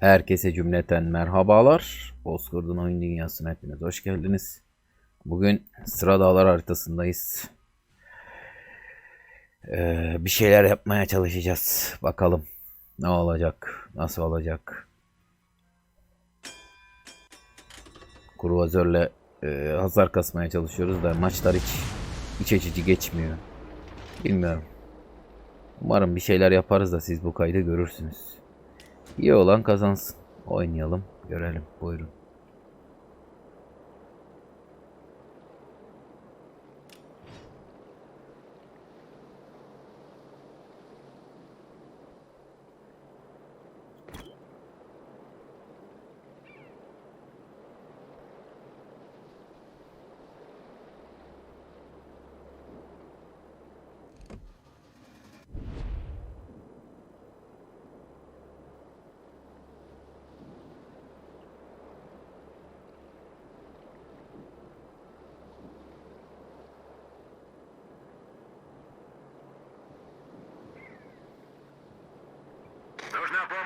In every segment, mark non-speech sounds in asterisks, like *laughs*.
Herkese cümleten merhabalar. Bozkır'ın oyun dünyasına hepiniz hoş geldiniz. Bugün sıra dağlar haritasındayız. Ee, bir şeyler yapmaya çalışacağız. Bakalım ne olacak, nasıl olacak. Kruvazörle e, hasar kasmaya çalışıyoruz da maçlar hiç iç açıcı geçmiyor. Bilmiyorum. Umarım bir şeyler yaparız da siz bu kaydı görürsünüz. İyi olan kazansın. Oynayalım, görelim. Buyurun.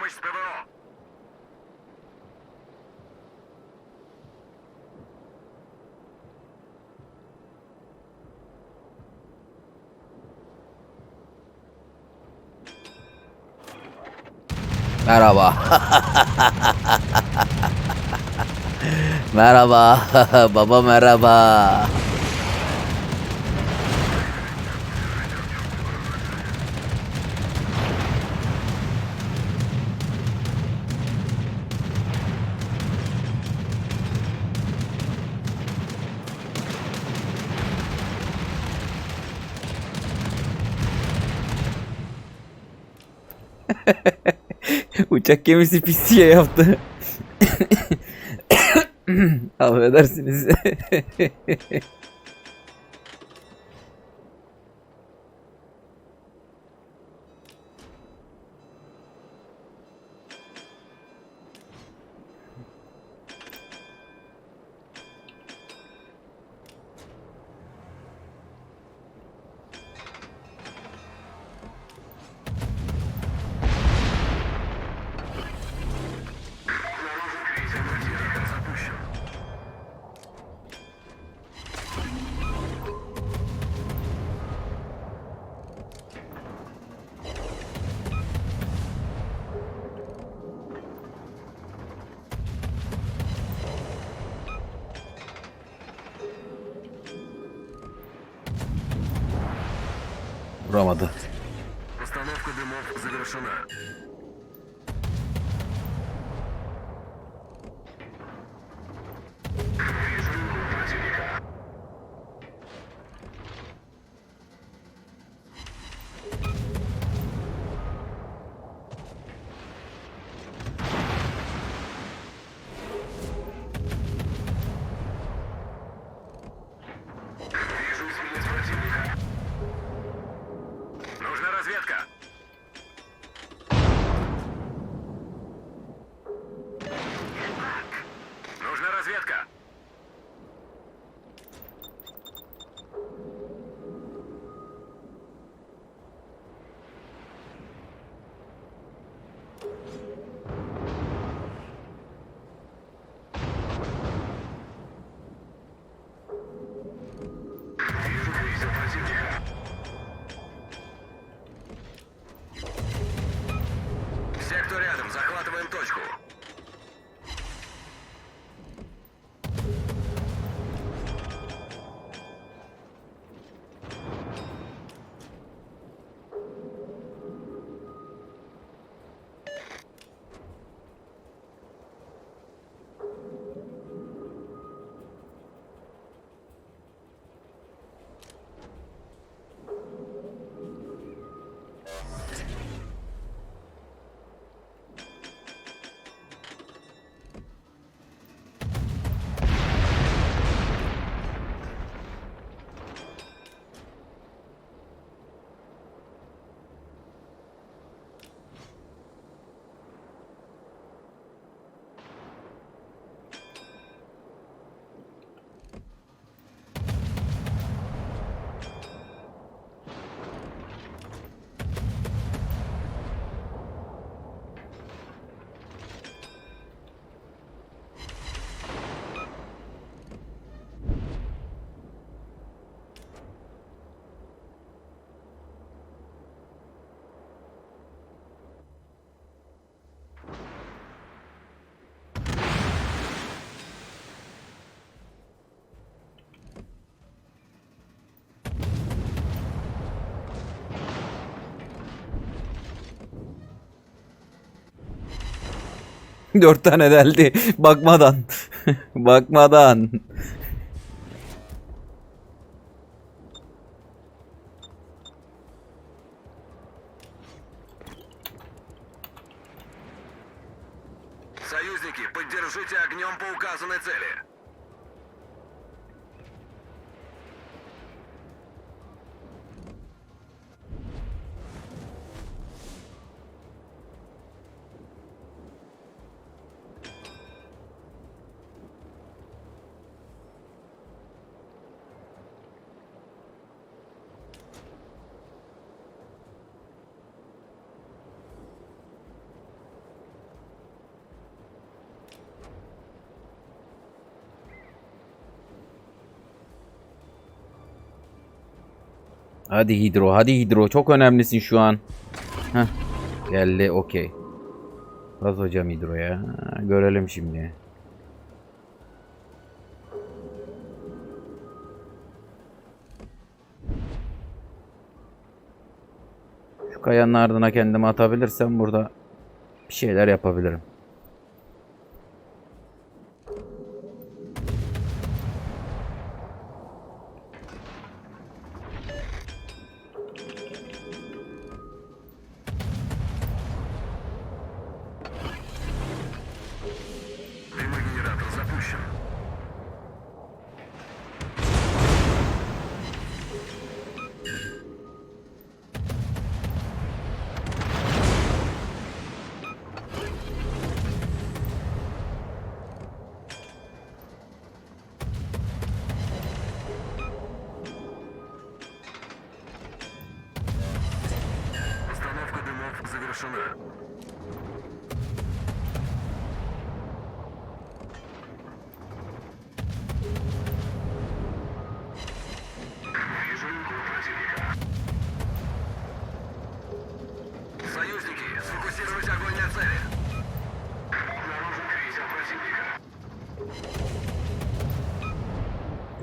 помощь с ПВО. Merhaba. merhaba. Baba merhaba. Uçak gemisi pisliğe yaptı. *coughs* Affedersiniz. Vuramadı. Установка дымов завершена. Dört tane deldi. Bakmadan. Bakmadan. Союзники, поддержите огнем по указанной цели. Hadi Hidro, hadi Hidro. Çok önemlisin şu an. Heh. Geldi, okey. Bas hocam Hidro'ya. Görelim şimdi. Şu kayanın ardına kendimi atabilirsem burada bir şeyler yapabilirim.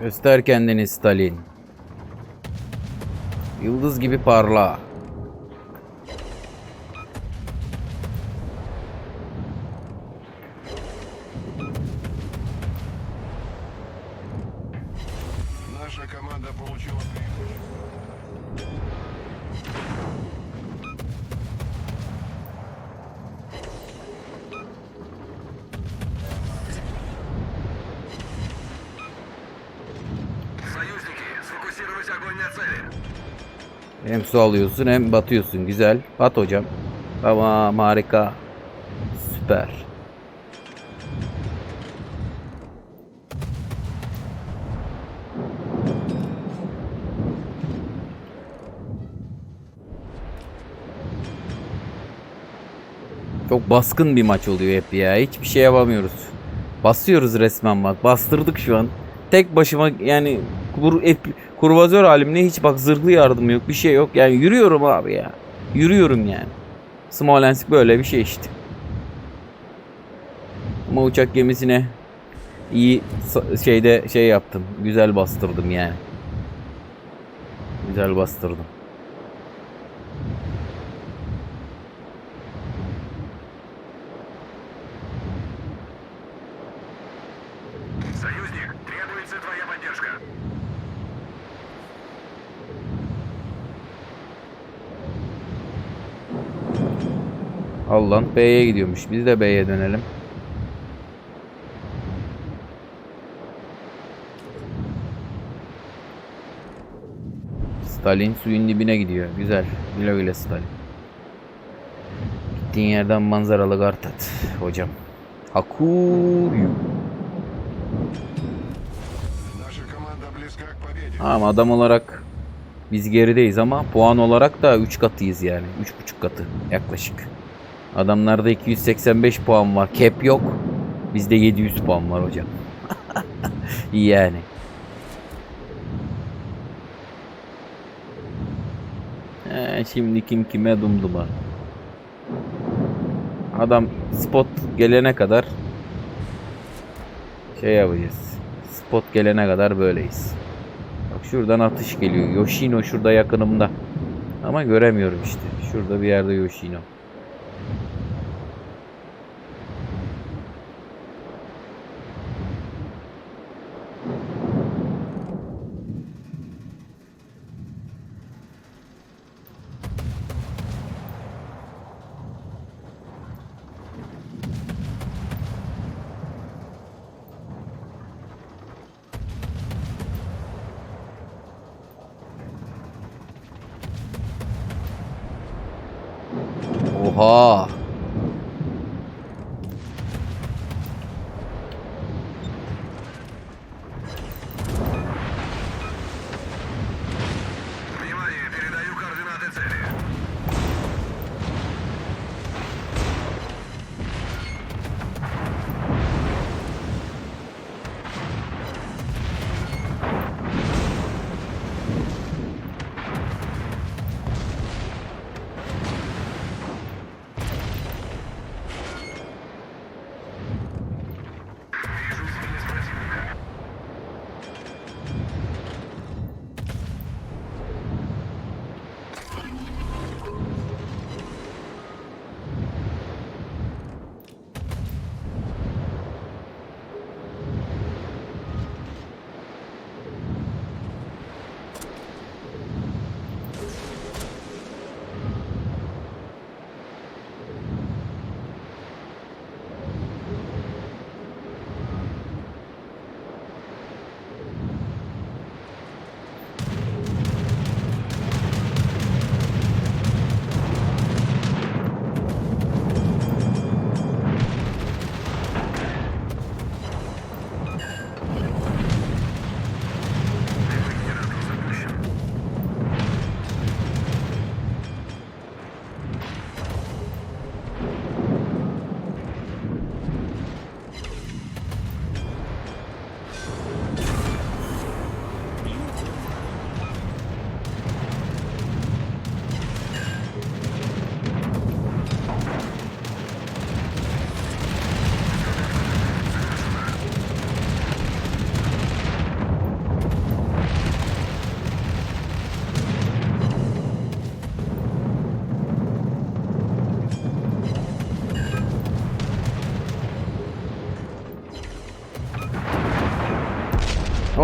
Göster kendini Stalin. Yıldız gibi parla. Наша команда получила преимущество. Hem su alıyorsun hem batıyorsun. Güzel. Bat hocam. Tamam harika. Süper. Çok baskın bir maç oluyor hep ya. Hiçbir şey yapamıyoruz. Basıyoruz resmen bak. Bastırdık şu an. Tek başıma yani kur, hep, kurvazör halimle hiç bak zırhlı yardım yok. Bir şey yok. Yani yürüyorum abi ya. Yürüyorum yani. Smolensk böyle bir şey işte. Ama uçak gemisine iyi şeyde şey yaptım. Güzel bastırdım yani. Güzel bastırdım. Al lan B'ye gidiyormuş. Biz de B'ye dönelim. Stalin suyun dibine gidiyor. Güzel. Güle güle Stalin. Gittiğin yerden manzaralı kart at. Hocam. Hakuryu. Ama adam olarak biz gerideyiz ama puan olarak da 3 katıyız yani. 3,5 katı yaklaşık. Adamlarda 285 puan var. Cap yok. Bizde 700 puan var hocam. *laughs* İyi yani. He, şimdi kim kime dumduma. Adam spot gelene kadar şey yapacağız. Spot gelene kadar böyleyiz. Bak şuradan atış geliyor. Yoshino şurada yakınımda. Ama göremiyorum işte. Şurada bir yerde Yoshino. 허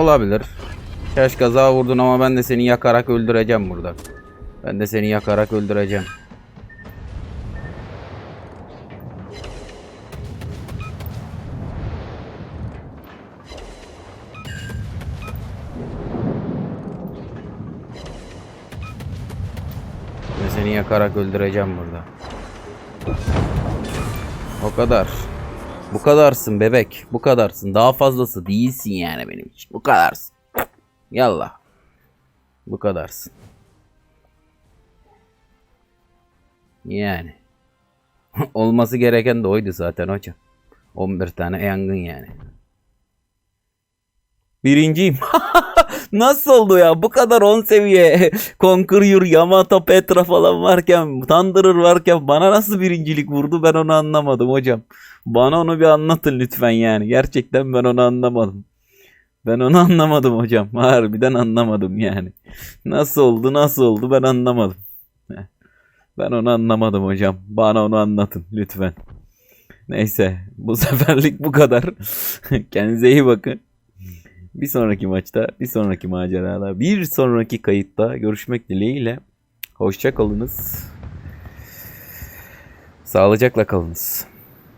Olabilir. Şaş kaza vurdun ama ben de seni yakarak öldüreceğim burada. Ben de seni yakarak öldüreceğim. Ben seni yakarak öldüreceğim burada. O kadar. Bu kadarsın bebek. Bu kadarsın. Daha fazlası değilsin yani benim için. Bu kadarsın. Yallah. Bu kadarsın. Yani. *laughs* Olması gereken de oydu zaten hocam. 11 tane yangın yani. Birinciyim. *laughs* *laughs* Nasıl oldu ya? Bu kadar 10 seviye *laughs* Conqueror, Yamato, Petra falan varken, Thunderer varken bana nasıl birincilik vurdu ben onu anlamadım hocam. Bana onu bir anlatın lütfen yani. Gerçekten ben onu anlamadım. Ben onu anlamadım hocam. Harbiden anlamadım yani. Nasıl oldu nasıl oldu ben anlamadım. Ben onu anlamadım hocam. Bana onu anlatın lütfen. Neyse bu *laughs* seferlik bu kadar. Kendinize iyi bakın. Bir sonraki maçta, bir sonraki macerada, bir sonraki kayıtta görüşmek dileğiyle. Hoşça kalınız. Sağlıcakla kalınız.